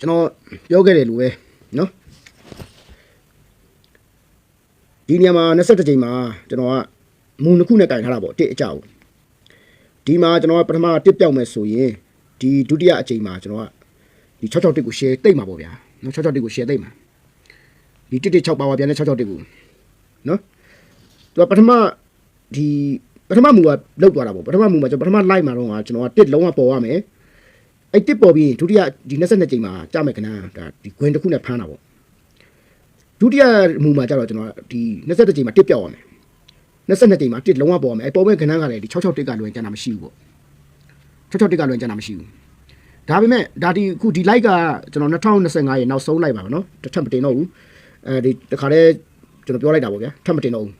ကျွန်တော်ပြောခဲ့တယ်လို့ပဲနော်ဒီနေရာမှာ21ချိန်မှာကျွန်တော်ကမူနှစ်ခုနဲ့ကင်ထားတာပေါ့တစ်အကြောက်ဒီမှာကျွန်တော်ကပထမတစ်ပြောက်မယ်ဆိုရင်ဒီဒုတိယအချိန်မှာကျွန်တော်ကဒီ66တစ်ကို share တိတ်မှာပေါ့ဗျာနော်66တစ်ကို share တိတ်မှာဒီတစ်တစ်6ပါဝါပြန်တဲ့66တစ်ကိုနော်သူကပထမဒီပထမမူကလောက်သွားတာပေါ့ပထမမူမှာကျွန်တော်ပထမ live မှာတော့ကကျွန်တော်ကတစ်လုံးဝပေါ်ရမယ် အဲ့တစ်ပေါ်ပြီးဒုတိယဒီ22ချိန်မှာကြာမယ်ခဏဒါဒီဂွင်တစ်ခုနဲ့ဖမ်းတာပေါ့ဒုတိယမူမှာကျတော့ကျွန်တော်ဒီ22ချိန်မှာတစ်ပြောက်ရမယ်22ချိန်မှာတစ်လုံးဝပေါ်ရမယ်အဲ့ပေါ်မဲ့ခဏကလည်းဒီ66တစ်ကလွင်ကျန်တာမရှိဘူးပေါ့66တစ်ကလွင်ကျန်တာမရှိဘူးဒါပေမဲ့ဒါဒီအခုဒီ live ကကျွန်တော်2025ရဲ့နောက်ဆုံး live ပါပဲเนาะတစ်ထပ်မတင်တော့ဘူးအဲဒီတခါတည်းကျွန်တော်ပြောလိုက်တာပေါ့ဗျာထပ်မတင်တော့ဘူး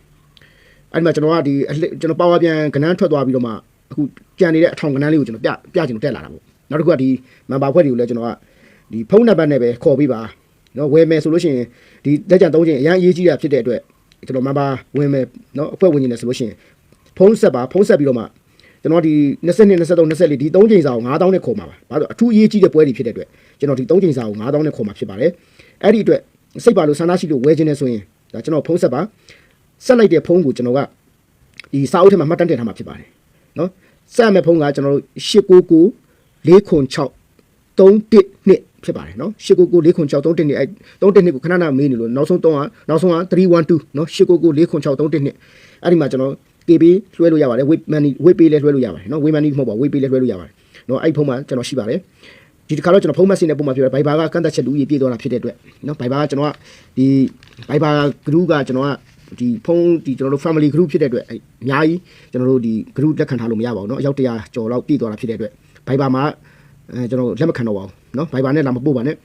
အဲ့ဒီမှာကျွန်တော်ကဒီအလှည့်ကျွန်တော်ပါဝါပြန်ကဏန်းထွက်သွားပြီးတော့မှအခုကြံနေတဲ့အထောင်ကဏန်းလေးကိုကျွန်တော်ပြပြချင်လို့တက်လာတာပေါ့ နောက်တစ်ခုကဒီမန်ပါဖွဲ့တွေကိုလည်းကျွန်တော်ကဒီဖုန်းနံပါတ်နဲ့ပဲခေါ်ပေးပါနော်ဝယ်မယ်ဆိုလို့ရှိရင်ဒီလက်ကျန်သုံးချိန်အရန်အရေးကြီးတာဖြစ်တဲ့အတွက်ကျွန်တော်မန်ပါဝင်မယ်နော်အဖွဲ့ဝင်နေတယ်ဆိုလို့ရှိရင်ဖုန်းဆက်ပါဖုန်းဆက်ပြီးတော့မှကျွန်တော်ဒီ22 23 24ဒီ3ချိန်စာကို9000နဲ့ခေါ်မှာပါဘာလို့အထူးအရေးကြီးတဲ့ပွဲတွေဖြစ်တဲ့အတွက်ကျွန်တော်ဒီ3ချိန်စာကို9000နဲ့ခေါ်မှာဖြစ်ပါတယ်အဲ့ဒီအတွက်စိတ်ပါလို့ဆန္ဒရှိလို့ဝယ်ခြင်းနဲ့ဆိုရင်ဒါကျွန်တော်ဖုန်းဆက်ပါဆက်လိုက်တဲ့ဖုန်းကိုကျွန်တော်ကဒီစာအုပ်ထဲမှာမှတ်တမ်းတင်ထားမှာဖြစ်ပါတယ်နော်ဆက်ရမယ့်ဖုန်းကကျွန်တော်တို့899 696 31နှစ်ဖြစ်ပါတယ်နော်899 696 31နှစ်အဲ31နှစ်ကိုခဏခဏမေးနေလို့နောက်ဆုံးတော့နောက်ဆုံးက312နော်899 696 31နှစ်အဲ့ဒီမှာကျွန်တော် KB လွှဲလို့ရပါတယ် web money web pay လည်းလွှဲလို့ရပါတယ်နော် web money မဟုတ်ပါ web pay လည်းလွှဲလို့ရပါတယ်နော်အဲ့ဖုန်းမှာကျွန်တော်ရှိပါတယ်ဒီတစ်ခါတော့ကျွန်တော်ဖုန်းမက်ဆေ့နဲ့ပုံမှန်ပြောတယ် Viber ကကန့်သက်ချက်လူကြီးပြည့်သွားတာဖြစ်တဲ့အတွက်နော် Viber ကကျွန်တော်ကဒီ Viber group ကကျွန်တော်ကဒီဖုန်းဒီကျွန်တော်တို့ family group ဖြစ်တဲ့အတွက်အများကြီးကျွန်တော်တို့ဒီ group လက်ခံထားလို့မရပါဘူးเนาะအယောက်100ကျော်လောက်ပြည့်သွားတာဖြစ်တဲ့အတွက် Viber မှာအဲကျွန်တော်လက်မခံတော့ပါဘူးเนาะ Viber နဲ့လာမပို့ပါနဲ့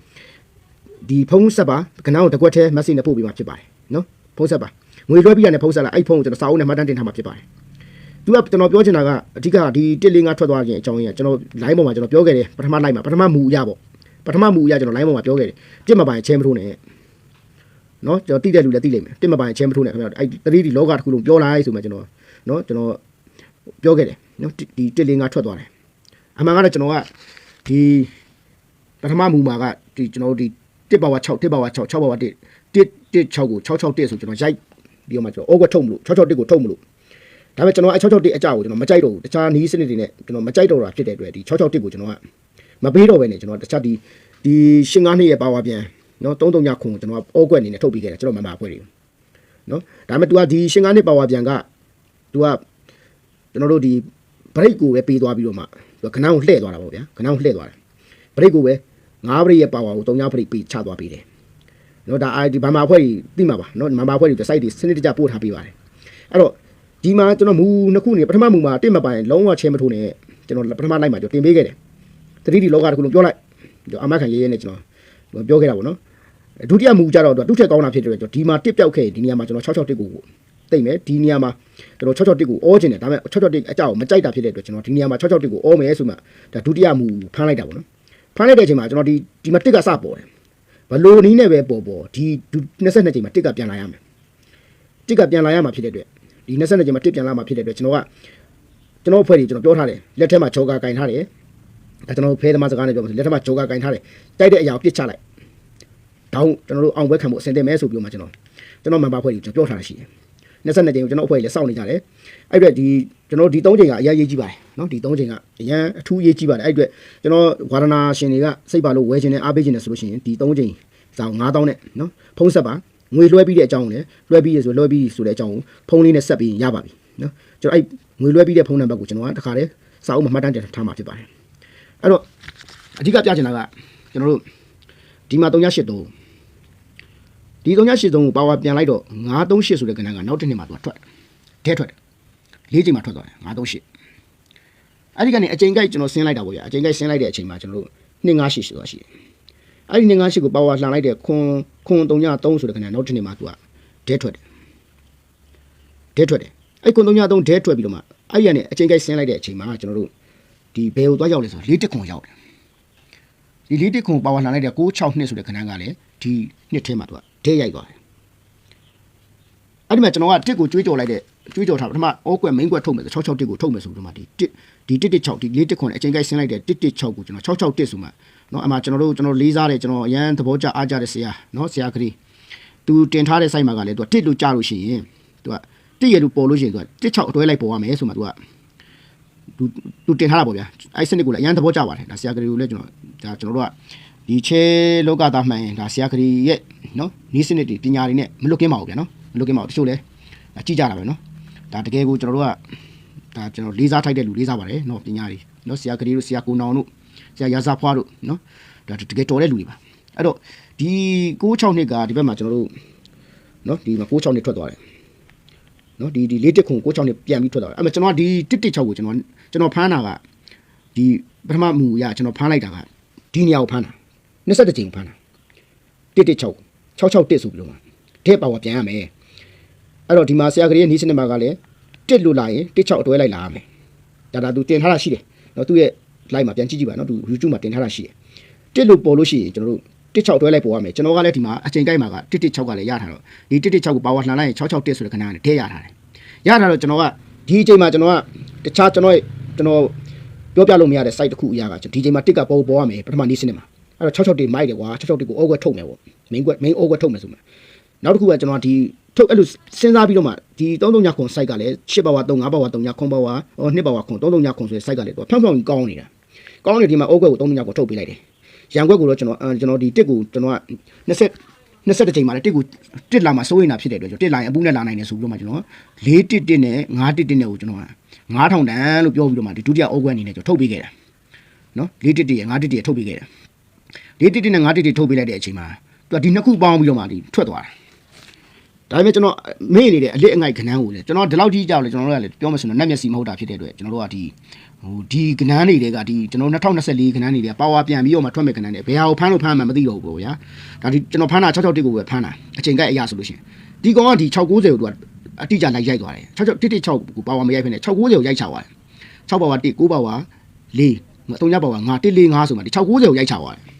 ဒီဖုန်းဆက်ပါကနောင်တကွက်ထဲ message နဲ့ပို့ပေးမှာဖြစ်ပါတယ်เนาะဖုန်းဆက်ပါငွေလွှဲပြီးရတယ်ဖုန်းဆက်လာအဲ့ဖုန်းကိုကျွန်တော်စာအုပ်နဲ့မှတ်တမ်းတင်ထားမှာဖြစ်ပါတယ်သူကကျွန်တော်ပြောချင်တာကအဓိကဒီ105ထွက်သွားခြင်းအကြောင်းရင်းကကျွန်တော် line ပေါ်မှာကျွန်တော်ပြောခဲ့တယ်ပထမ line မှာပထမမူအရပေါ့ပထမမူအရကျွန်တော် line ပေါ်မှာပြောခဲ့တယ်ပြစ်မပိုင်ချင်းမထိုးနဲ့နော်ကျွန်တော်တိတဲ့လူလည်းတိလိမ့်မယ်ပြစ်မပိုင်ချင်းမထိုးနဲ့ခင်ဗျာအဲ့တတိဒီလောကတစ်ခုလုံးပြောလိုက်ဆိုမှကျွန်တော်နော်ကျွန်တော်ပြောခဲ့တယ်နော်ဒီ105ထွက်သွားတယ် အမှန်ကတော့ကျွန်တော်ကဒီပထမမူမှာကဒီကျွန်တော်ဒီ1ပါဝါ6 1ပါဝါ6 6ပါဝါ1 1 6ကို661ဆိုကျွန်တော်ရိုက်ပြီးတော့မှကျွန်တော် over ထုတ်မလို့661ကိုထုတ်မလို့ဒါပေမဲ့ကျွန်တော်အဲ661အကြောက်ကိုကျွန်တော်မကြိုက်တော့ဘူးတခြားနီးစနစ်တွေနဲ့ကျွန်တော်မကြိုက်တော့တာဖြစ်တဲ့အတွက်ဒီ661ကိုကျွန်တော်ကမပေးတော့ပဲねကျွန်တော်တခြားဒီဒီရှင်းကားနှစ်ရဲ့ပါဝါပြန်နော်33ညခုကိုကျွန်တော်ကအောကွက်အနေနဲ့ထုတ်ပြီးခဲ့တယ်ကျွန်တော်မမအဖွဲ့တွေနော်ဒါပေမဲ့ तू ကဒီရှင်းကားနှစ်ပါဝါပြန်က तू ကကျွန်တော်တို့ဒီ break ကိုပဲပေးသွားပြီးတော့မှ तू ကခဏကိုလှည့်သွားတာပေါ့ဗျာခဏကိုလှည့်သွားတယ် break ကိုပဲ9 break ရဲ့ပါဝါကို3ည break ပေးချသွားပေးတယ်နော်ဒါအာဒီဘာမာအဖွဲ့ကြီးသိမှာပါနော်မမအဖွဲ့ကြီး site တွေစနစ်တကျပို့ထားပေးပါတယ်အဲ့တော့ဒီမှာကျွန်တော်မူနှစ်ခုနေပထမမူမှာတစ်မပိုင်လုံးဝချင်းမထိုးနဲ့ကျွန်တော်ပထမလိုက်မှာကျွန်တော်တင်ပေးခဲ့တယ်သတိဒီလောကတစ်ခုလုံးပြောလိုက်ကျွန်တော်အမခံရေးရဲနဲ့ကျွန်တော်ပြောခဲ့တာပေါ့နော်ဒုတိယမူကြတော့သူ့ထက်ကောင်းတာဖြစ်တယ်ကျွန်တော်ဒီမှာတစ်ပြောက်ခဲ့ဒီနေရာမှာကျွန်တော်661ကို တိတ်မယ်ဒီနေရာမှာကျွန်တော်661ကိုအောကျင်တယ်ဒါပေမဲ့661အကြောက်မကြိုက်တာဖြစ်တဲ့အတွက်ကျွန်တော်ဒီနေရာမှာ661ကိုအောမယ်ဆိုမှဒါဒုတိယမူဖမ်းလိုက်တာပေါ့နော်ဖမ်းလိုက်တဲ့အချိန်မှာကျွန်တော်ဒီဒီမှာတစ်ကစပေါ်တယ်ဘလို့နီးနဲ့ပဲပေါ်ပေါ်ဒီ22ချိန်မှာတစ်ကပြန်လာရမယ်တစ်ကပြန်လာရမှာဖြစ်တဲ့အတွက်ဒီ22ချိန်မှာတစ်ပြန်လာမှာဖြစ်တဲ့အတွက်ကျွန်တော်ကကျွန်တော်အဖွဲ့ကြီးကျွန်တော်ပြောထားတယ်လက်ထက်မှာချောကာကင်ထားတယ်ဒါကျွန်တော်ဖဲသမားစကားနဲ့ပြောမှာလက်ထက်မှာချောကာကင်ထားတယ်တိုက်တဲ့အရာကိုပစ်ချလိုက်တောင်းကျွန်တော်တို့အောင်ပွဲခံဖို့အဆင်သင့်မဲဆိုပြီးတော့မှကျွန်တော်ကျွန်တော်မန်ပါအဖွဲ့ကြီးကျွန်တော်ပြောထားတာရှိတယ် 22ချိန်ကိုကျွန်တော်အဖွဲ့ကြီးလည်းစောင့်နေကြတယ်အဲ့အတွက်ဒီကျွန်တော်ဒီ3ချိန်ကအရင်ရေးကြည့်ပါတယ်နော်ဒီ3ချိန်ကအရင်အထူးရေးကြည့်ပါတယ်အဲ့အတွက်ကျွန်တော်ဝါဒနာရှင်တွေကစိတ်ပါလို့ဝယ်ခြင်းနဲ့အားပေးခြင်းနဲ့ဆိုလို့ရှိရင်ဒီ3ချိန်စောင်း9000နဲ့နော်ဖုံးဆက်ပါငွေလွှဲပြီးတဲ့အကြောင်းကိုလည်းလွှဲပြီးရဆိုလွှဲပြီးဆိုတဲ့အကြောင်းကိုဖုန်းလေးနဲ့ဆက်ပြီးရပါပြီနော်ကျွန်တော်အဲ့ငွေလွှဲပြီးတဲ့ဖုန်းနံပါတ်ကိုကျွန်တော်ကတခါတည်းစာအုပ်မှာမှတ်တမ်းတင်ထားမှာဖြစ်ပါတယ်အဲ့တော့အဓိကပြချင်တာကကျွန်တော်တို့ဒီမှာ383 ဒီ383ကိုပါဝါပြန်လိုက်တော့938ဆိုတဲ့ကဏ္ဍကနောက်တစ်နှစ်မှာသူကထွက်တယ်ဒဲထွက်တယ်လေးချိန်မှာထွက်သွားတယ်938အဲ့ဒီကနေအချိန်ကြိုက်ကျွန်တော်ဆင်းလိုက်တာပေါ့ဗျာအချိန်ကြိုက်ဆင်းလိုက်တဲ့အချိန်မှာကျွန်တော်တို့258ဆိုတာရှိတယ်အဲ့ဒီ258ကိုပါဝါလှန်လိုက်တဲ့ခွန်ခွန်303ဆိုတဲ့ကဏ္ဍနောက်တစ်နှစ်မှာသူကဒဲထွက်တယ်ဒဲထွက်တယ်အဲ့ခွန်303ဒဲထွက်ပြီးတော့မှအဲ့ဒီကနေအချိန်ကြိုက်ဆင်းလိုက်တဲ့အချိန်မှာကျွန်တော်တို့ဒီဘယ်ကိုသွားရောက်လဲဆိုတော့လေးတက်ခွန်ရောက်တယ်ဒီလေးတက်ခွန်ပါဝါလှန်လိုက်တဲ့662နှစ်ဆိုတဲ့ကဏ္ဍကလည်းဒီနှစ်ထဲမှာသူက ဒဲရိုက်သွားတယ်အဲ့ဒီမှာကျွန်တော်ကတစ်ကိုကျွေးကြော်လိုက်တဲ့ကျွေးကြော်ထားပထမအောကွက် main ကွက်ထုတ်မယ်ဆို66တစ်ကိုထုတ်မယ်ဆိုတော့မှဒီတစ်ဒီ116ဒီ4တစ်ခွန်အချိန်ကိုက်ဆင်းလိုက်တဲ့116ကိုကျွန်တော်661ဆိုမှနော်အမှကျွန်တော်တို့ကျွန်တော်လေးစားတယ်ကျွန်တော်အရန်သဘောကျအားကြတဲ့ဆရာနော်ဆရာခရီးသူတင်ထားတဲ့ site မှာကလည်းသူကတစ်လို့ကြားလို့ရှိရင်သူကတစ်ရလို့ပေါ်လို့ရှိရင်သူကတစ်ချောက်အတွဲလိုက်ပေါ်ရမယ်ဆိုမှသူကသူသူတင်ထားတာပေါ့ဗျာအဲ့စနစ်ကိုလည်းအရန်သဘောကျပါတယ်ဒါဆရာခရီးကိုလည်းကျွန်တော်ဒါကျွန်တော်တို့က ဒီချဲလောကသားမှန်ရင်ဒါဆရာခရီးရဲ့နော်နီးစနစ်တွေပညာတွေနဲ့မလွတ်ကင်းပါဘူးဗျာနော်မလွတ်ကင်းပါဘူးတချို့လည်းကြည့်ကြတာပဲနော်ဒါတကယ်ကိုကျွန်တော်တို့ကဒါကျွန်တော်လေးစားထိုက်တဲ့လူလေးစားပါတယ်နော်ပညာတွေနော်ဆရာခရီးတို့ဆရာကိုနောင်တို့ဆရာရာဇာဖွားတို့နော်ဒါတကယ်တော်တဲ့လူတွေပါအဲ့တော့ဒီ96နှစ်ကဒီဘက်မှာကျွန်တော်တို့နော်ဒီမှာ96နှစ်ထွက်သွားတယ်နော်ဒီဒီလေးတက်ခု96နှစ်ပြန်ပြီးထွက်သွားတယ်အဲ့မှာကျွန်တော်ဒီ116ကိုကျွန်တော်ကျွန်တော်ဖမ်းတာကဒီပထမမူအရကျွန်တော်ဖမ်းလိုက်တာကဒီနေရာကိုဖမ်းတာ 21ကြိမ်ဖမ်းတာ116 661ဆိုပြီးတော့မှတဲ့ပါဝါပြန်ရမယ်အဲ့တော့ဒီမှာဆရာကလေးရဲ့နီးစနစ်မှာကလည်းတစ်လို့လာရင်16အတွဲလိုက်လာရမယ်ဒါဒါသူတင်ထားတာရှိတယ်နော်သူ့ရဲ့ live မှာပြန်ကြည့်ကြည့်ပါနော်သူ YouTube မှာတင်ထားတာရှိတယ်တစ်လို့ပေါ်လို့ရှိရင်ကျွန်တော်တို့16တွဲလိုက်ပေါ်ရမယ်ကျွန်တော်ကလည်းဒီမှာအချိန်ကြိုက်မှာက116ကလည်းရထားတော့ဒီ116ကိုပါဝါလှန်လိုက်ရင်661ဆိုတဲ့ခဏနဲ့ထည့်ရထားတယ်ရထားတော့ကျွန်တော်ကဒီအချိန်မှာကျွန်တော်ကတခြားကျွန်တော်ရဲ့ကျွန်တော်ပြောပြလို့မရတဲ့ site တစ်ခုအရာကဒီအချိန်မှာတစ်ကပေါ်ပေါ်ရမယ်ပထမနေ့စနစ်မှာ အဲ့တော့661မိုက်တယ်ကွာ661ကို over ထုတ်မယ်ပေါ့ main main over ထုတ်မယ်ဆိုမှနောက်တစ်ခုကကျွန်တော်ဒီထုတ်အဲ့လိုစဉ်းစားပြီးတော့မှဒီ33ညခွန် site ကလည်း10ပါဝါ3 5ပါဝါ3ညခွန်ပါဝါဟို2ပါဝါခွန်33ညခွန်ဆိုတဲ့ site ကလည်းတော့ဖြောင်းဖြောင်းကြီးကောင်းနေတာကောင်းနေဒီမှာအုတ်ကွက်ကို33ညကိုထုတ်ပေးလိုက်တယ်ရန်ကွက်ကိုတော့ကျွန်တော်ကျွန်တော်ဒီတစ်ကိုကျွန်တော်က20 20ချိန်မှာလည်းတစ်ကိုတစ်လာမှာစိုးရင်တာဖြစ်တဲ့အတွက်ကျွန်တော်တစ်လာရင်အပူနဲ့လာနိုင်တယ်ဆိုပြီးတော့မှကျွန်တော်4တစ်တစ်နဲ့5တစ်တစ်နဲ့ကိုကျွန်တော်က9000တန်လို့ပြောပြီးတော့မှဒီဒုတိယအုတ်ကွက်အနေနဲ့ကျွန်တော်ထုတ်ပေးခဲ့တာနော်4တစ်တစ်ရဲ့5တစ်တစ်ရဲ့ထုတ်ပေးခဲ့တာ 4တစ်တစ်နဲ့5တစ်တစ်ထုတ်ပေးလိုက်တဲ့အချိန်မှာသူကဒီနှစ်ခုပေါင်းပြီးတော့မှဒီထွက်သွားတာဒါပေမဲ့ကျွန်တော်မေ့နေတဲ့အလစ်အငိုက်ခဏန်းကိုလေကျွန်တော်ဒီလောက်ကြီးကြောက်လေကျွန်တော်တို့ကလေပြောမှဆိုတော့နက်မျက်စီမဟုတ်တာဖြစ်တဲ့အတွက်ကျွန်တော်တို့ကဒီဟိုဒီကဏ္ဍတွေကဒီကျွန်တော်2024ကဏ္ဍတွေကပါဝါပြန်ပြီးတော့မှထွက်မဲ့ကဏ္ဍတွေဘယ်ဟာကိုဖမ်းလို့ဖမ်းမှမသိတော့ဘူးပေါ့ဗျာဒါဒီကျွန်တော်ဖမ်းတာ661ကိုပဲဖမ်းတာအချိန်ကိုက်အရာဆိုလို့ရှိရင်ဒီကောင်ကဒီ690ကိုသူကအတိအကျလိုက်ရိုက်သွားတယ်66 116ကိုပါဝါမရိုက်ဖ ೇನೆ 690ကိုရိုက်ချသွားတယ်6ပါဝါ1 9ပါဝါ4 3ညပါဝါ9 145ဆိုမှဒီ690ကိုရိုက်ချသွားတယ်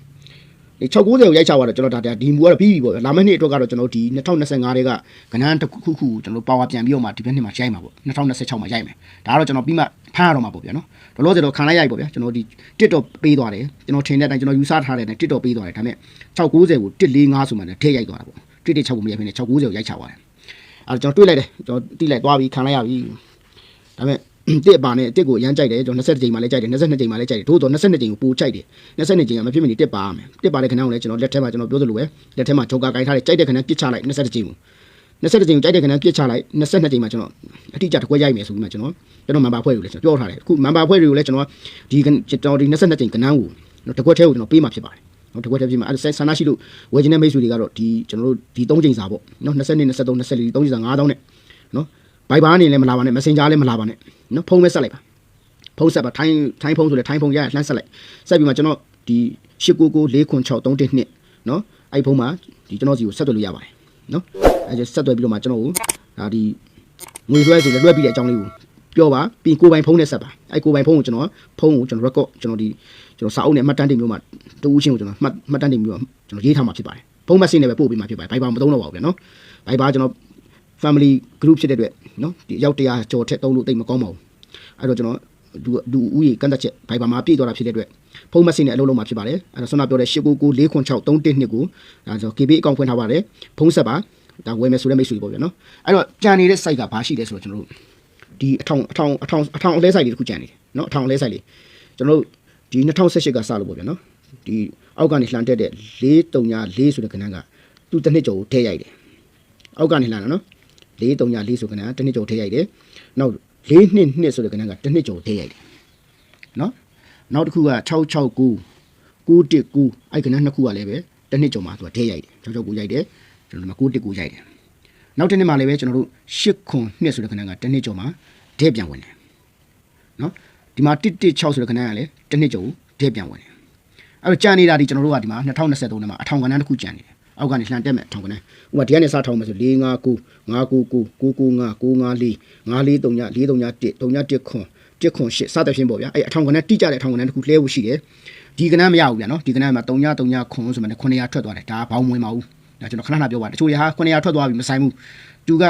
ဒီ690ကိုရိုက်ချသွားတော့ကျွန်တော်ဒါဒီမူကတော့ပြီးပြီပေါ့ဗျာလာမယ့်နှစ်အတွက်ကတော့ကျွန်တော်ဒီ2025တွေကကဏ္ဍတစ်ခုခုကိုကျွန်တော်ပါဝါပြန်ပြီးတော့မှဒီဘက်နှစ်မှာရိုက်မှာပေါ့2026မှာရိုက်မယ်ဒါကတော့ကျွန်တော်ပြီးမှဖမ်းရတော့မှာပေါ့ဗျာနော်တော့လို့ဆိုတော့ခံလိုက်ရိုက်ပေါ့ဗျာကျွန်တော်ဒီတစ်တော့ပေးသွားတယ်ကျွန်တော်ထင်တဲ့အတိုင်းကျွန်တော်ယူဆထားတဲ့အတိုင်းတစ်တော့ပေးသွားတယ်ဒါပေမဲ့690ကို145ဆိုမှလည်းထည့်ရိုက်သွားတာပေါ့တစ်တစ်6ကိုမရိုက်ဖ ೇನೆ 690ကိုရိုက်ချသွားတယ်အဲ့တော့ကျွန်တော်တွေးလိုက်တယ်ကျွန်တော်တိလိုက်သွားပြီးခံလိုက်ရပြီဒါပေမဲ့ တစ်ပါနဲ့တစ်ကိုရမ်းကြိုက်တယ်ကျွန်တော်20ကြိမ်မှလည်းကြိုက်တယ်22ကြိမ်မှလည်းကြိုက်တယ်ထို့တော့22ကြိမ်ကိုပိုကြိုက်တယ်22ကြိမ်ကမဖြစ်မနေတစ်ပါရမယ်တစ်ပါတဲ့ခဏကိုလည်းကျွန်တော်လက်ထဲမှာကျွန်တော်ပြောသလိုပဲလက်ထဲမှာဂျောကာကိုင်းထားတယ်ကြိုက်တဲ့ခဏပစ်ချလိုက်22ကြိမ်ကို22ကြိမ်ကိုကြိုက်တဲ့ခဏပစ်ချလိုက်22ကြိမ်မှာကျွန်တော်အတိအကျတစ်ခွဲရိုက်မယ်ဆိုပြီးမှကျွန်တော်ကျွန်တော်မန်ပါဖွဲ့တွေကိုလည်းကျွန်တော်ပြောထားတယ်အခုမန်ပါဖွဲ့တွေကိုလည်းကျွန်တော်ဒီကျွန်တော်ဒီ22ကြိမ်ကဏ္ဍကိုတစ်ခွက်ထဲကိုကျွန်တော်ပေးမှာဖြစ်ပါတယ်နော်တကွက်တစ်ပြည့်မှာအဲဆန္ဒရှိလို့ဝယ်ခြင်းတဲ့မိတ်ဆွေတွေကတော့ဒီကျွန်တော်တို့ဒီ3ချိန်စာပေါ့နော်22 23 24 3ချိန်စာ9000နဲ့နော် ဘိုင်ဘာအနေနဲ့မလာပါနဲ့ messenger လည်းမလာပါနဲ့နော်ဖုန်းပဲဆက်လိုက်ပါဖုန်းဆက်ပါထိုင်းထိုင်းဖုန်းဆိုလဲထိုင်းဖုန်းရရလှမ်းဆက်လိုက်ဆက်ပြီးမှကျွန်တော်ဒီ899 496 312နော်အဲ့ဖုန်းမှာဒီကျွန်တော်စီကိုဆက်သွယ်လို့ရပါတယ်နော်အဲကျဆက်သွယ်ပြီးတော့မှကျွန်တော်ကိုဒါဒီငွေလွှဲဆိုလဲလွှဲပြီးတဲ့အကြောင်းလေးကိုပြောပါပြီးကိုပိုင်ဖုန်းနဲ့ဆက်ပါအဲ့ကိုပိုင်ဖုန်းကိုကျွန်တော်ဖုန်းကိုကျွန်တော် record ကျွန်တော်ဒီကျွန်တော်စာအုပ်နဲ့မှတ်တမ်းတင်ပြီးမှတူးချင်းကိုကျွန်တော်မှတ်မှတ်တမ်းတင်ပြီးတော့ကျွန်တော်ရေးထားမှာဖြစ်ပါတယ်ဖုန်းမက်ဆေ့နဲ့ပဲပို့ပေးမှာဖြစ်ပါတယ်ဘိုင်ဘာမသုံးတော့ပါဘူးဗျာနော်ဘိုင်ဘာကျွန်တော် family group ဖြစ်တဲ့အတွက် နော်ဒီရောက်တရားကြော်ထက်သုံးလို့တိတ်မကောင်းပါဘူးအဲ့တော့ကျွန်တော်လူလူဦးရေကန့်သက်ချက်ဘိုင်ဘာမှာပြည့်သွားတာဖြစ်တဲ့အတွက်ဖုန်းမက်ဆေ့နဲ့အလုပ်လုပ်မှာဖြစ်ပါတယ်အဲ့တော့ဆွမ်းနာပြောတဲ့899 496 312ကိုဒါဆို KB အကောင့်ဖွင့်ထားပါတယ်ဖုန်းဆက်ပါဒါဝယ်မယ်ဆိုတဲ့မိတ်ဆွေပေါ့ဗျာနော်အဲ့တော့ကြံနေတဲ့ site ကဘာရှိလဲဆိုတော့ကျွန်တော်တို့ဒီအထောင်အထောင်အထောင်အထောင်အလဲ site လေးတစ်ခုကြံနေတယ်နော်အထောင်အလဲ site လေးကျွန်တော်တို့ဒီ2018ကစလို့ပေါ့ဗျာနော်ဒီအောက်ကနေလှန်တက်တဲ့434ဆိုတဲ့ခဏကသူတစ်နှစ်ကျော်ကိုထည့်ရိုက်တယ်အောက်ကနေလှန်တာနော် 434ဆိုခဏတစ်နှစ်ကျော်ထည့်ရိုက်တယ်နောက်422ဆိုတဲ့ခဏကတစ်နှစ်ကျော်ထည့်ရိုက်တယ်နော်နောက်တစ်ခုက669 919အဲ့ခဏနှစ်ခုကလည်းပဲတစ်နှစ်ကျော်မှာသူကထည့်ရိုက်တယ်669ရိုက်တယ်ကျွန်တော်တို့919ရိုက်တယ်နောက်တစ်နှစ်မှာလည်းပဲကျွန်တော်တို့8ခွန်နှစ်ဆိုတဲ့ခဏကတစ်နှစ်ကျော်မှာဒဲပြန်ဝင်တယ်နော်ဒီမှာ116ဆိုတဲ့ခဏကလည်းတစ်နှစ်ကျော်ဒဲပြန်ဝင်တယ်အဲ့တော့ကြံနေတာဒီကျွန်တော်တို့ကဒီမှာ2023ထဲမှာအထောင်ကဏ္ဍတစ်ခုကြံနေတယ် အောက်ကနေလှန်တက်မယ်ထောင်ကနေဥပမာဒီကနေစထောင်မယ်ဆို4 5 9 9 9 9 9 9 9 9 5 4 3 4 3 1 3 1ခွန်1ခွန်8စသဖြင့်ပေါ့ဗျာအဲ့အထောင်ကနေတိကျတဲ့အထောင်ကနေတစ်ခုလှဲဖို့ရှိတယ်ဒီကနန်းမရဘူးဗျာနော်ဒီကနန်းမှာ3 3 9ခွန်ဆိုမှ900ထွက်သွားတယ်ဒါဘောင်းမဝင်ပါဘူးဒါကျွန်တော်ခဏခဏပြောပါတချို့ရဟာ900ထွက်သွားပြီမဆိုင်ဘူးသူက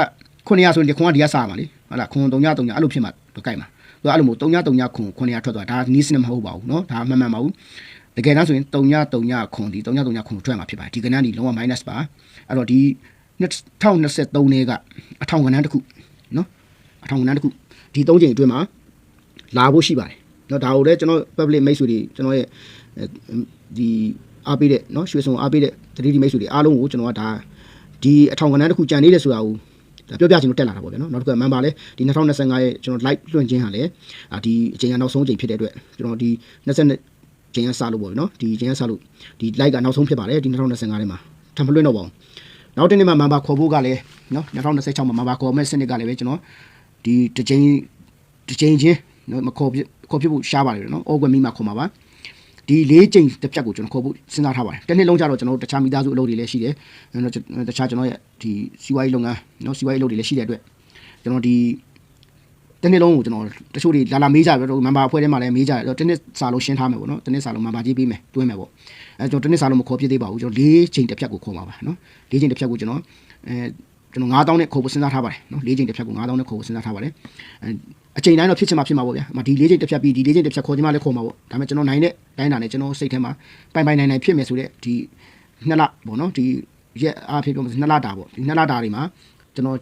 900ဆိုရင်ဒီခွန်ကဒီကစားမှာလေဟုတ်လားခွန်3 3 3အဲ့လိုဖြစ်မှာတော့ကြိုက်မှာသူကအဲ့လိုမျိုး3 3 9ခွန်900ထွက်သွားဒါနီးစနမဟုတ်ပါဘူးနော်ဒါမှန်မှန်ပါဘူး တကယ်တမ်းဆိုရင်3.3ခွန်ဒီ3.3ခွန်ထွက်မှာဖြစ်ပါတယ်ဒီကဏ္ဍဒီလုံးဝ minus ပါအဲ့တော့ဒီ2023လေးကအထောင်ကဏ္ဍတစ်ခုနော်အထောင်ကဏ္ဍတစ်ခုဒီ၃ချိန်အတွင်းမှာလာဖို့ရှိပါတယ်နော်ဒါကိုလည်းကျွန်တော် public မိတ်ဆွေတွေကျွန်တော်ရဲ့ဒီအားပေးတဲ့နော်ရွှေစုံအားပေးတဲ့သတိဒီမိတ်ဆွေတွေအားလုံးကိုကျွန်တော်ကဒါဒီအထောင်ကဏ္ဍတစ်ခုကြံနေတယ်ဆိုတာကိုဒါပြောပြချင်လို့တက်လာတာပေါ့ဗျာနော်နောက်တစ်ခုက member လဲဒီ2025ရဲ့ကျွန်တော် live လွှင့်ခြင်းဟာလည်းဒီအချိန်ကနောက်ဆုံးချိန်ဖြစ်တဲ့အတွက်ကျွန်တော်ဒီ20 ချိန်ကစလို့ပေါ့နော်ဒီချိန်ကစလို့ဒီ live ကနောက်ဆုံးဖြစ်ပါတယ်ဒီ2025ထဲမှာထပ်မလွှင့်တော့ပါဘူးနောက်တစ်နေ့မှာ member ခေါ်ဖို့ကလည်းနော်2026မှာ member ခေါ်မဲ့စနစ်ကလည်းပဲကျွန်တော်ဒီတစ်ချိန်တစ်ချိန်ချင်းနော်မခေါ်ဖြစ်ခေါ်ဖြစ်ဖို့ရှားပါတယ်နော်အော်ကွယ်မိမှာခေါ်မှာပါဒီလေးချိန်တစ်ဖြတ်ကိုကျွန်တော်ခေါ်ဖို့စဉ်းစားထားပါတယ်တစ်နှစ်လုံးကျတော့ကျွန်တော်တို့တခြားမိသားစုအလုပ်တွေလည်းရှိတယ်နော်တခြားကျွန်တော်ရဲ့ဒီစီးပွားရေးလုပ်ငန်းနော်စီးပွားရေးလုပ်တွေလည်းရှိတဲ့အတွက်ကျွန်တော်ဒီ တစ်နှစ်လုံးကိုကျွန်တော်တချို့တွေလာလာမေးကြတယ်မန်ဘာအဖွဲ့ထဲမှာလည်းမေးကြတယ်တစ်နှစ်စာလုံးရှင်းထားမယ်ပေါ့နော်တစ်နှစ်စာလုံးမန်ဘာကြီးပေးမယ်တွင်းမယ်ပေါ့အဲကျွန်တော်တစ်နှစ်စာလုံးမခေါ်ဖြစ်သေးပါဘူးကျွန်တော်၄ချိန်တစ်ဖြတ်ကိုခေါ်ပါပါနော်၄ချိန်တစ်ဖြတ်ကိုကျွန်တော်အဲကျွန်တော်9000နဲ့ခေါ်ဖို့စဉ်းစားထားပါတယ်နော်၄ချိန်တစ်ဖြတ်ကို9000နဲ့ခေါ်ဖို့စဉ်းစားထားပါတယ်အဲအချိန်တိုင်းတော့ဖြစ်ချင်မှဖြစ်မှာပေါ့ဗျာဒီ၄ချိန်တစ်ဖြတ်ပြီးဒီ၄ချိန်တစ်ဖြတ်ခေါ်ချင်မှလည်းခေါ်မှာပေါ့ဒါပေမဲ့ကျွန်တော်နိုင်တဲ့တိုင်းတာနဲ့ကျွန်တော်စိတ်ထဲမှာပိုင်ပိုင်နိုင်နိုင်ဖြစ်မယ်ဆိုတဲ့ဒီနှစ်လပေါ့နော်ဒီရက်အားဖြင့်ပြောမယ်နှစ်လတာပေါ့ဒီနှစ်လတာတွေမှာကျွန်တော်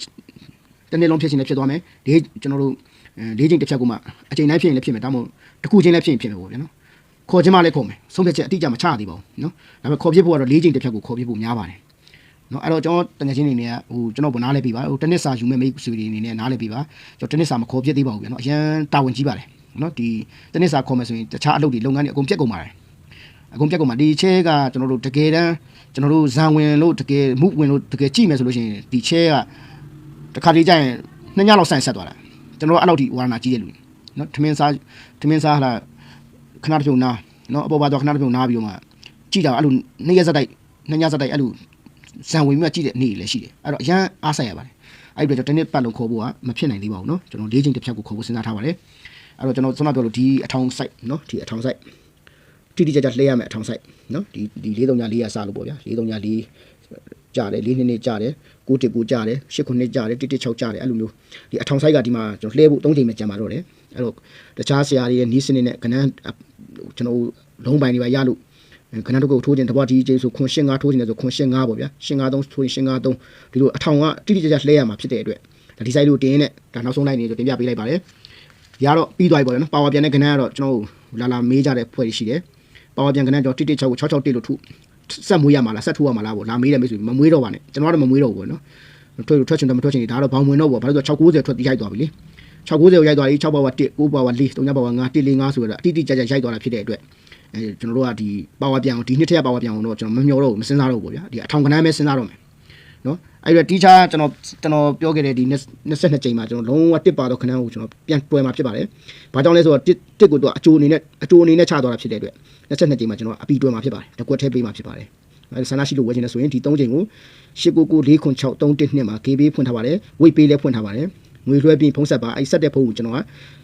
တနေ့လုံးဖြစ်ချင်လည်းဖြစ်သွားမယ်ဒီကျွန်တော်တို့ ၄ချိန်တစ်ဖြတ်ကိုမှအချိန်တိုင်းဖြစ်ရင်လည်းဖြစ်မယ်ဒါမှမဟုတ်တစ်ခုချင်းလည်းဖြစ်ရင်ဖြစ်မယ်ပေါ့ဗျာနော်ခေါ်ချင်မှလည်းခေါ်မယ်ဆုံးဖြတ်ချက်အတိအကျမချသေးပါဘူးနော်ဒါပေမဲ့ခေါ်ဖြစ်ဖို့ကတော့၄ချိန်တစ်ဖြတ်ကိုခေါ်ဖြစ်ဖို့များပါတယ်နော်အဲ့တော့ကျွန်တော်တကယ်ချင်းနေနေကဟိုကျွန်တော်ဗနားလဲပြပါဟိုတနစ်စာယူမဲ့မိတ်ဆွေတွေနေနဲ့နားလဲပြပါကျွန်တော်တနစ်စာမခေါ်ဖြစ်သေးပါဘူးဗျာနော်အရန်တာဝန်ကြီးပါတယ်နော်ဒီတနစ်စာခေါ်မယ်ဆိုရင်တခြားအလုပ်တွေလုပ်ငန်းတွေအကုန်ပြတ်ကုန်ပါတယ်အကုန်ပြတ်ကုန်ပါဒီချဲကကျွန်တော်တို့တကယ်တမ်းကျွန်တော်တို့ဇံဝင်လို့တကယ်မှုဝင်လို့တကယ်ကြည့်မယ်ဆိုလို့ရှိရင်ဒီချဲကတခါတလေကျရင်နှစ်ညလောက်ဆိုင်ဆက်သွားတာ ကျွန်တော်တို့အဲ့လောက်ထိဝါရနာကြီးတဲ့လူနော်ထမင်းစားထမင်းစားလာခဏတစ်ပြုံနာနော်အပေါ်ပါတော့ခဏတစ်ပြုံနာပြီးတော့မှကြည့်တာအဲ့လိုနှစ်ရက်စက်တိုက်နှစ်ညစက်တိုက်အဲ့လိုဇံဝင်ပြီးမှကြည့်တဲ့နေ့လည်းရှိတယ်အဲ့တော့အရန်အားဆိုင်ရပါတယ်အဲ့ဒီတော့ကျွန်တော်တနေ့ပတ်လုံးခေါ်ဖို့ကမဖြစ်နိုင်သေးပါဘူးเนาะကျွန်တော်၄ချိန်တစ်ဖြတ်ကိုခေါ်ဖို့စဉ်းစားထားပါတယ်အဲ့တော့ကျွန်တော်ခုနပြောလို့ဒီအထောင် site เนาะဒီအထောင် site တိတိကျကျလှည့်ရမယ်အထောင် site เนาะဒီဒီ၄3ည4ရစလို့ပေါ့ဗျာ၄3ည4 ကြားတယ်၄နှစ်နှစ်ကြားတယ်9တစ်9ကြားတယ်8ခုနှစ်ကြားတယ်1 1 6ကြားတယ်အဲ့လိုမျိုးဒီအထောင် site ကဒီမှာကျွန်တော်လှည့်ဖို့၃ချိန်ပဲကြံပါတော့တယ်အဲ့တော့တခြားဆရာတွေရဲ့နီးစနစ်နဲ့ကဏ္ဍကျွန်တော်လုံးပိုင်းတွေပါရလို့ခဏတကုတ်ထိုးခြင်းတပွားဒီကျိဆိုခွန်ရှင်း၅ထိုးခြင်းလဲဆိုခွန်ရှင်း၅ပေါ့ဗျာရှင်း၅သုံးထိုးရင်ရှင်း၅သုံးဒီလိုအထောင်ကတိတိကျကျလှဲရမှာဖြစ်တဲ့အတွက်ဒါဒီ site လို့တင်းနဲ့ဒါနောက်ဆုံးလိုက်နေဆိုတင်ပြပေးလိုက်ပါတယ်ရတော့ပြီးသွားပြီပေါ့နော်ပါဝါပြန်တဲ့ခဏကတော့ကျွန်တော်လာလာမေးကြတဲ့ဖွဲ့ရှိတယ်ပါဝါပြန်ခဏတော့တိတိ6ကို6 6တိလို့ထု ဆက်မွေးရမှာလားဆက်ထိုးရမှာလားပေါ့လာမေးတယ်မေးဆိုမမွေးတော့ပါနဲ့ကျွန်တော်ကတော့မမွေးတော့ဘူးပေါ့နော်ထွက်ထွက်ချင်တယ်မထွက်ချင်ဒါတော့ဘောင်ဝင်တော့ပေါ့ဘာလို့ဆို690ထွက်ပြီးရိုက်သွားပြီလေ690ကိုရိုက်သွားပြီ6ပါဝါ1 9ပါဝါ4 3ပါဝါ5 1 4 5ဆိုတော့အတိတိကျကျရိုက်သွားတာဖြစ်တဲ့အတွက်အဲကျွန်တော်တို့ကဒီပါဝါပြန်အောင်ဒီနှစ်ထက်ပါဝါပြန်အောင်တော့ကျွန်တော်မမျောတော့ဘူးမစဉ်းစားတော့ဘူးပေါ့ဗျာဒီအထောင်ကနန်းပဲစဉ်းစားတော့မယ်နော် အဲ့တော့ teacher ကျွန်တော်ကျွန်တော်ပြောခဲ့တဲ့ဒီ22ချိန်မှာကျွန်တော်လုံးဝတစ်ပါတော့ခဏကိုကျွန်တော်ပြန်ပွဲမှာဖြစ်ပါတယ်။ဘာကြောင့်လဲဆိုတော့တစ်တစ်ကိုတော့အချိုအနေနဲ့အချိုအနေနဲ့ချသွားတာဖြစ်တဲ့အတွက်22ချိန်မှာကျွန်တော်အပီတွဲမှာဖြစ်ပါတယ်။တကွက်ထဲပေးမှာဖြစ်ပါတယ်။အဲ့ဆန္ဒရှိလို့ဝယ်ခြင်းလဲဆိုရင်ဒီ3ချိန်ကို8994631မှာ KB ဖွင့်ထားပါတယ်။ weight ပေးလဲဖွင့်ထားပါတယ်။ငွေလွှဲပြီးဖုံးဆက်ပါအဲ့ဆက်တဲ့ဖုံးကိုကျွန်တော်က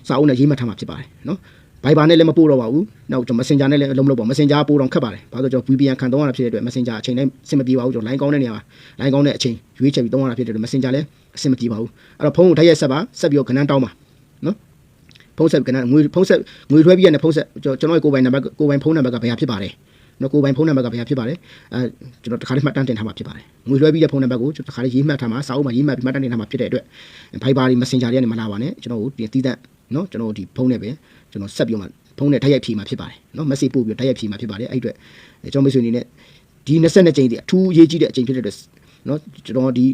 စာအုပ်နဲ့ရေးမှတ်ထားမှာဖြစ်ပါတယ်နော်။ Viber နဲ့လည်းမပို့တော့ပါဘူး။နောက်ကျွန်တော် Messenger နဲ့လည်းအလုံးမလုပ်ပါဘူး။ Messenger ပို့တော့ခက်ပါတယ်။ဘာလို့လဲဆိုတော့ VPN ခံသုံးရတာဖြစ်တဲ့အတွက် Messenger အချိန်တိုင်းအဆင်မပြေပါဘူးကျွန်တော် line ကောင်းတဲ့နေရာမှာ line ကောင်းတဲ့အချိန်ရွေးချယ်ပြီးသုံးရတာဖြစ်တဲ့အတွက် Messenger လည်းအဆင်မပြေပါဘူး။အဲ့တော့ဖုန်းကိုတိုက်ရိုက်ဆက်ပါဆက်ပြီးတော့ခဏန်းတောင်းပါနော်။ဖုန်းဆက်ကဏ္ဍငွေဖုန်းဆက်ငွေလွှဲပြီးရတဲ့ဖုန်းဆက်ကျွန်တော်ရဲ့ကိုယ်ပိုင်နံပါတ်ကိုယ်ပိုင်ဖုန်းနံပါတ်ကဘယ်ဟာဖြစ်ပါ လဲ။နော်ကိုယ်ပိုင်ဖုန်းနံပါတ်ကဘယ်ဟာဖြစ်ပါလဲ။အဲကျွန်တော်တခါလေးမှတ်တမ်းတင်ထားမှာဖြစ်ပါတယ်။ငွေလွှဲပြီးတဲ့ဖုန်းနံပါတ်ကိုကျွန်တော်တခါလေးရေးမှတ်ထားမှာစာအုပ်မှာရေးမှတ်ပြီးမှတ်တမ်းတင်ထားမှာဖြစ်တဲ့အတွက် Viber တွေ Messenger တွေကနေမလာပါနဲ့ကျွန်တော်တို့ဒီတီးတန့်နော်ကျွန်တော်ဒီဖုန်းနဲ့ပဲကျွန်တော်ဆက်ပြီးမှဖုန်းနဲ့တိုက်ရိုက်ဖြေမှာဖြစ်ပါတယ်နော် message ပို့ပြီးတိုက်ရိုက်ဖြေမှာဖြစ်ပါတယ်အဲ့အတွက်ကျွန်တော်မိတ်ဆွေအနေနဲ့ဒီ22ကြိမ်တည်းအထူးအရေးကြီးတဲ့အချိန်ဖြစ်တဲ့အတွက်နော်ကျွန်တော်ဒီ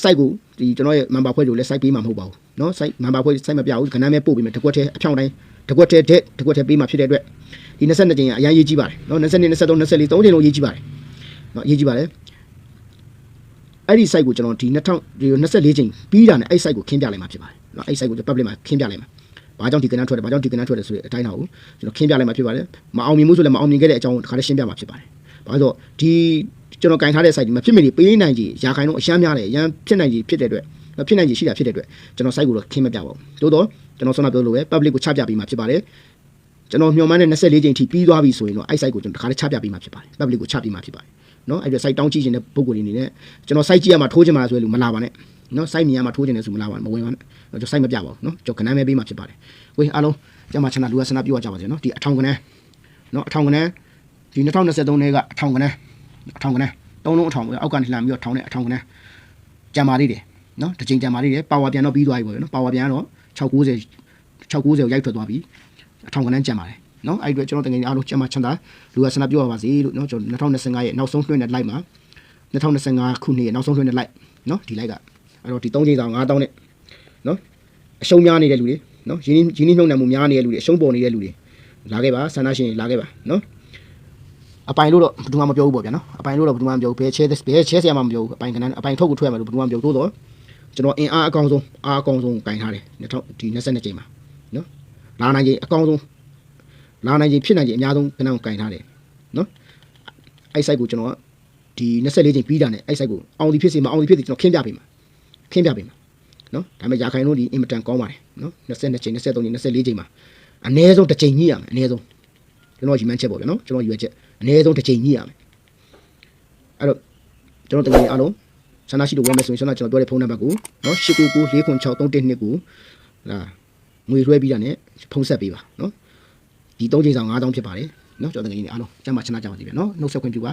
site ကိုဒီကျွန်တော်ရဲ့ member ဖွဲ့ကိုလည်း site ပေးမှာမဟုတ်ပါဘူးနော် site member ဖွဲ့ site မပြဘူးခဏမဲပို့ပြီးမယ်တကွက်ထဲအဖြောင်းတိုင်းတကွက်ထဲတဲ့တကွက်ထဲပေးမှာဖြစ်တဲ့အတွက် ဒီ22ကြိမ်ကအရင်ရေးကြည့်ပါတယ်နော်22 23 24 3ကြိမ်လုံးရေးကြည့်ပါတယ်နော်ရေးကြည့်ပါတယ်အဲ့ဒီ site ကိုကျွန်တော်ဒီ2024ကြိမ်ပြီးတာနဲ့အဲ့ site ကိုခင်းပြလိုက်မှာဖြစ်ပါတယ်နော်အဲ့ site ကို public မှာခင်းပြလိုက်မှာဘာကြောင့်ဒီကဏ္ဍထွက်တယ်ဘာကြောင့်ဒီကဏ္ဍထွက်တယ်ဆိုတဲ့အတိုင်းတော့ကျွန်တော်ခင်းပြလိုက်မှာဖြစ်ပါတယ်မအောင်မြင်မှုဆိုလည်းမအောင်မြင်ခဲ့တဲ့အကြောင်းတစ်ခါလေးရှင်းပြမှာဖြစ်ပါတယ်ဘာလို့ဒီကျွန်တော်ကင်ထားတဲ့ site ဒီမှာဖြစ်မိနေပေးနိုင်ကြီးရာခိုင်တော့အရန်များတယ်အရန်ဖြစ်နိုင်ကြီးဖြစ်တဲ့အတွက်ဖြစ်နိုင်ကြီးရှိတာဖြစ်တဲ့အတွက်ကျွန်တော် site ကိုတော့ခင်းမပြပါဘူးတိုးတော့ကျွန်တော်ဆောနာပြောလို့ပဲ public ကိုချပြပေးမှာဖြစ်ပါတယ် ကျွန်တော်မျှော်မှန်းတဲ့24ကြိမ်ထိပြီးသွားပြီဆိုရင်တော့အဲ့ site ကိုကျွန်တော်တစ်ခါလေးချပြပေးမှာဖြစ်ပါတယ် public ကိုချပေးမှာဖြစ်ပါတယ်နော်အဲ့ဒီ site တောင်းကြည့်ခြင်းတဲ့ပုံကိုယ်တွေအနေနဲ့ကျွန်တော် site ကြည့်ရမှာထိုးချင်မှာဆိုရင်လူမလာပါနဲ့နော် site မြင်ရမှာထိုးချင်တယ်ဆိုမလာပါနဲ့မဝင်ပါနဲ့ကျွန်တော် site မပြပါဘူးနော်ကျွန်တော်ကဏ္ဍမဲပေးမှာဖြစ်ပါတယ်ဝေးအားလုံးကျမချနာလူရဆနာပြောကြပါစေနော်ဒီအထောင်ကဏ္ဍနော်အထောင်ကဏ္ဍဒီ2023နဲ့ကအထောင်ကနန်းအထောင်ကနန်းသုံးလုံးအထောင်ပဲအောက်ကနေလှမ်းပြီးတော့ထောင်နဲ့အထောင်ကနန်းကြံပါသေးတယ်နော်တစ်ချိန်ကြံပါသေးတယ်ပါဝါပြန်တော့ပြီးသွားပြီပေါ့နော်ပါဝါပြန်ကတော့690 690ကိုရိုက်ထွက်သွားပြီ အထောင်ကနန်းကြံပါတယ်နော်အဲ့ဒီအတွက်ကျွန်တော်တကယ်အားလုံးကျန်မှချမ်းသာလူကဆန္ဒပြောရပါစေလို့နော်ကျွန်တော်2025ရဲ့နောက်ဆုံးတွင်းတဲ့ live မှာ2025ခုနှစ်ရဲ့နောက်ဆုံးတွင်းတဲ့ live နော်ဒီ live ကအဲ့တော့ဒီ3ချိန်ဆောင်9000နဲ့နော်အရှုံးများနေတဲ့လူတွေနော်ရင်းနှီးရင်းနှီးနှုံနှံမှုများနေတဲ့လူတွေအရှုံးပေါ်နေတဲ့လူတွေလာခဲ့ပါဆန္ဒရှင်လာခဲ့ပါနော်အပိုင်လို့တော့ဘယ်သူမှမပြောဘူးပေါ့ဗျာနော်အပိုင်လို့တော့ဘယ်သူမှမပြောဘူးဘယ်ချဲဘယ်ချဲဆရာမှမပြောဘူးအပိုင်ကနန်းအပိုင်ထုတ်ကိုထွက်ရမှာလို့ဘယ်သူမှမပြောဘူးသို့တော့ကျွန်တော်အင်အားအကောင်းဆုံးအားအကောင်းဆုံးကင်ထားတယ်2000ဒီ22ချိန်မှာနော် လာနိုင်ချိန်အကောင်းဆုံးလာနိုင်ချိန်ဖြစ်နိုင်ချိန်အများဆုံးကနန်းကိုကင်ထားတယ်နော်အဲ့ site ကိုကျွန်တော်ကဒီ24ချိန်ပြီးတာနဲ့အဲ့ site ကိုအောင်ဒီဖြစ်စီမအောင်ဒီဖြစ်စီကျွန်တော်ခင်းပြပေးမှာခင်းပြပေးမှာနော်ဒါပေမဲ့ရာခိုင်လို့ဒီအင်မတန်ကောင်းပါတယ်နော်22ချိန်23ချိန်24ချိန်မှာအနည်းဆုံးတစ်ချိန်ညှိရမယ်အနည်းဆုံးကျွန်တော်ရီမန်းချက်ပေါ့ဗျာနော်ကျွန်တော်ရွယ်ချက်အနည်းဆုံးတစ်ချိန်ညှိရမယ်အဲ့တော့ကျွန်တော်တကယ်အားလုံးဆန္ဒရှိလို့ဝယ်မယ်ဆိုရင်ဆန္ဒကျွန်တော်ပြောတဲ့ဖုန်းနံပါတ်ကိုနော်899 496 312ကိုလာ ငွေလွှဲပြီးတာနဲ့ဖုန်းဆက်ပေးပါနော်ဒီ၃ချိန်ဆောင်9000ဖြစ်ပါတယ်နော်ကျွန်တော်တကယ်ကြီးအားလုံးကျမ်းမချနာကြပါစေဗျာနော်နှုတ်ဆက်ခွင့်ပြုပါ